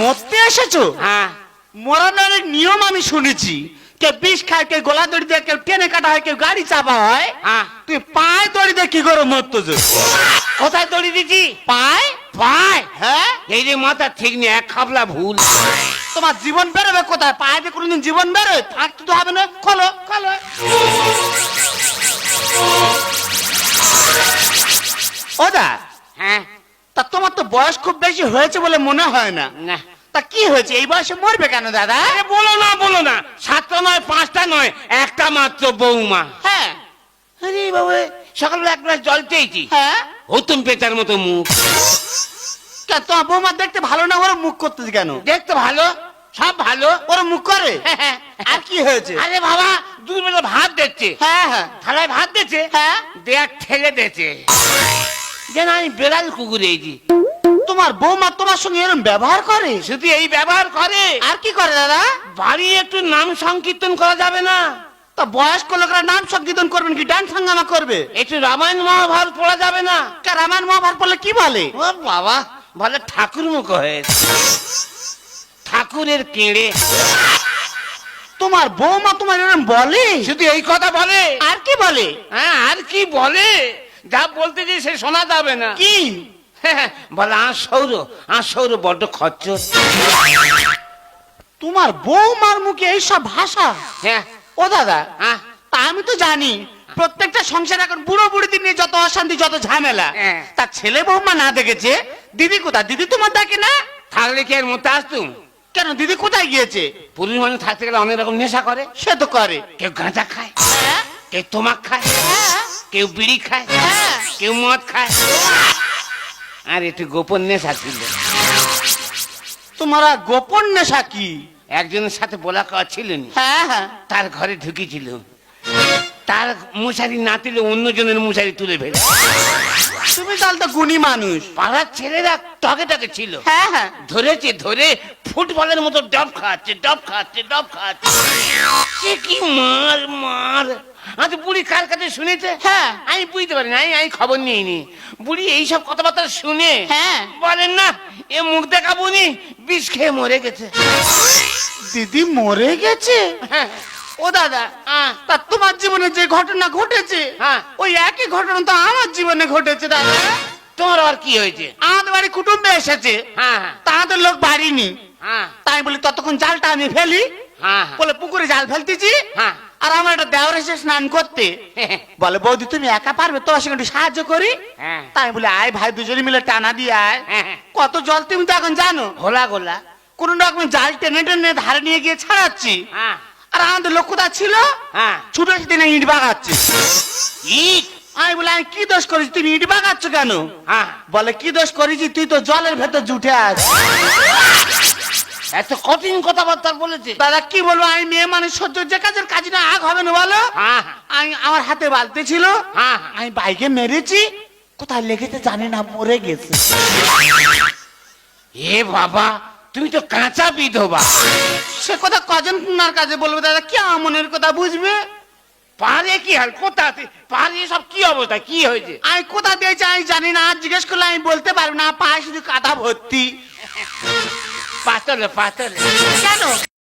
মরতে এসেছ? হ্যাঁ। মরার অনেক নিয়ম আমি শুনেছি। কে বিষ খায় কে গোলা দড়ি দিয়ে কেউ টেনে কাটা হয় কেউ গাড়ি চাপা হয় হ্যাঁ। তুই পায়ে দড়ি দিয়ে কি করে মরতেছ? কোথায় দড়ি দিছি পায়? পায়? হ্যাঁ। এই যে মাথা ঠিক নেই এক খাবলা ভুল। তোমার জীবন বেরোবে কোথায়? পায়ে দিয়ে কোনোদিন জীবন বেরোয়? থাকতে তো হবে না। খোলো খোলো। ও দা হ্যাঁ। তা তোমার তো বয়স খুব বেশি হয়েছে বলে মনে হয় না। না। তা কি হয়েছে? এই বয়সে মরবে কেন দাদা? আরে বলো না বলো না। সাতটা নয় পাঁচটা নয় একটা মাত্র বৌমা। হ্যাঁ। আরে বাবা সকালবেলা এক গ্লাস জল চেয়েছি হ্যাঁ। হতুম পেতার মতো মুখ। কেন তোমার বৌমা দেখতে ভালো না? ওরা মুখ করতেছে কেন? দেখতে ভালো সব ভালো। ওরা মুখ করে? আর কি হয়েছে? আরে বাবা দুবেলা ভাত দিচ্ছে। হ্যাঁ হ্যাঁ। থালায় ভাত দিচ্ছে। হ্যাঁ। দেয়ার ঠেলে দিচ্ছে যেন আমি বেড়াল কুকুর এইছি তোমার বৌমা তোমার সঙ্গে এরকম ব্যবহার করে? শুধু এই ব্যবহার করে। আর কি করে দাদা? বাড়ি একটু নাম সংকীর্তন করা যাবে না। তা বয়স্ক লোকরা নাম সংকীর্তন করবেন কি? ডান্স হাঙ্গামা করবে? একটু রামায়ণ মহাভারত পড়া যাবে না। রামায়ণ মহাভারত বললে কি বলে? ও বাবা বলে ঠাকুর মুখ হয়েছে ঠাকুরের কেড়ে। তোমার বৌমা তোমার এরকম বলে? শুধু এই কথা বলে। আর কি বলে? হ্যাঁ আর কি বলে? যা বলতে যে সে শোনা যাবে না। কি? বলে আর সৌর আর সৌর বড্ড খচ্চর। তোমার বৌমার মুখে এইসব ভাষা? হ্যাঁ। ও দাদা হ্যাঁ তা আমি তো জানি প্রত্যেকটা সংসার এখন বুড়ো বুড়িদের নিয়ে যত অশান্তি যত ঝামেলা হ্যাঁ। তার ছেলে বৌমা না দেখেছে? দিদি কোথায়? দিদি তোমার দেখে না? থাকলে কি এর মধ্যে আসতুম? কেন দিদি কোথায় গিয়েছে? পুরুষ মানুষ থাকতে গেলে অনেক রকম নেশা করে। সে তো করে। কেউ গাঁজা খায় হ্যাঁ। কেউ তোমাক খায়। হ্যাঁ। কেউ বিড়ি খায় হ্যাঁ। কেউ মদ খায়। আর একটু গোপন নেশা ছিল। তোমারা গোপন নেশা কি? একজনের সাথে বলা কওয়া ছিল নি। হ্যাঁ হ্যাঁ। তার ঘরে ঢুকেছিল। তার মশারি না তুলে অন্যজনের মশারি তুলে ফেলে। তুমি তাহলে তো গুণী মানুষ। পাড়ার ছেলেরা টকে টকে ছিল। হ্যাঁ হ্যাঁ। ধরেছে ধরে ফুটবলের মতো ডব খাচ্ছে ডব খাচ্ছে ডব খাচ্ছে। কি মার মার? আজ বুড়ি কার কাছে শুনেছে? হ্যাঁ। আমি বুঝতে পারি না আমি খবর নিইনি বুড়ি এইসব কথাবার্তা শুনে হ্যাঁ। বলেন না এ মুখ বিষ খেয়ে মরে গেছে। দিদি মরে গেছে? হ্যাঁ। ও দাদা হ্যাঁ। তা তোমার জীবনে যে ঘটনা ঘটেছে হ্যাঁ। ওই একই ঘটনা তো আমার জীবনে ঘটেছে দাদা। তোমার আর কি হয়েছে? আমাদের বাড়ি কুটুম্বে এসেছে। হ্যাঁ তাদের লোক বাড়ি নি হ্যাঁ। তাই বলি ততক্ষণ জালটা আমি ফেলি। হ্যাঁ। বলে পুকুরে জাল ফেলতেছি। হ্যাঁ। আমার একটা দেওয়ার এসে স্নান করতে। বলে বৌদি তুমি একা পারবে? তোমার সঙ্গে একটু সাহায্য করি? হ্যাঁ। তাই বলে আয় ভাই দুজনে মিলে টানা দিয়ে আয়। হ্যাঁ, হ্যাঁ। কত জল তুমি তো এখন জানো? গোলা গোলা কোন রকম জাল টেনে টেনে ধারে নিয়ে গিয়ে ছাড়াচ্ছি। আর আমাদের লক্ষ্যতা ছিল ছুটে দিনে ইট বাগাচ্ছে। ইট? আমি বলে আমি কি দোষ করেছি? তুমি ইট বাগাচ্ছ কেন? বলে কি দোষ করেছি? তুই তো জলের ভেতর জুটে আছ এত কঠিন কথাবার্তা বলেছে। দাদা কি বলব? আমি মেয়ে মানুষ সহ্য যে কাজের কাজ না আগ হবে না বলো? হ্যাঁ হ্যাঁ। আমি আমার হাতে বালতি ছিল। হ্যাঁ। আমি বাইকে মেরেছি। কোথায় লেগেছে জানি না মরে গেছে। এ বাবা তুমি তো কাঁচা বিধবা। সে কথা কজন কুনার কাছে বলব দাদা? কি আমার মনের কথা বুঝবে? পারে কি হাল কোথাতে? পারে সব কি অবস্থা? কি হয়েছে? আমি কোথা দিয়েছি আমি জানি না আর জিজ্ঞেস করলে আমি বলতে পারব না পায়ে শুধু কাদা ভর্তি। Pásale, pásale.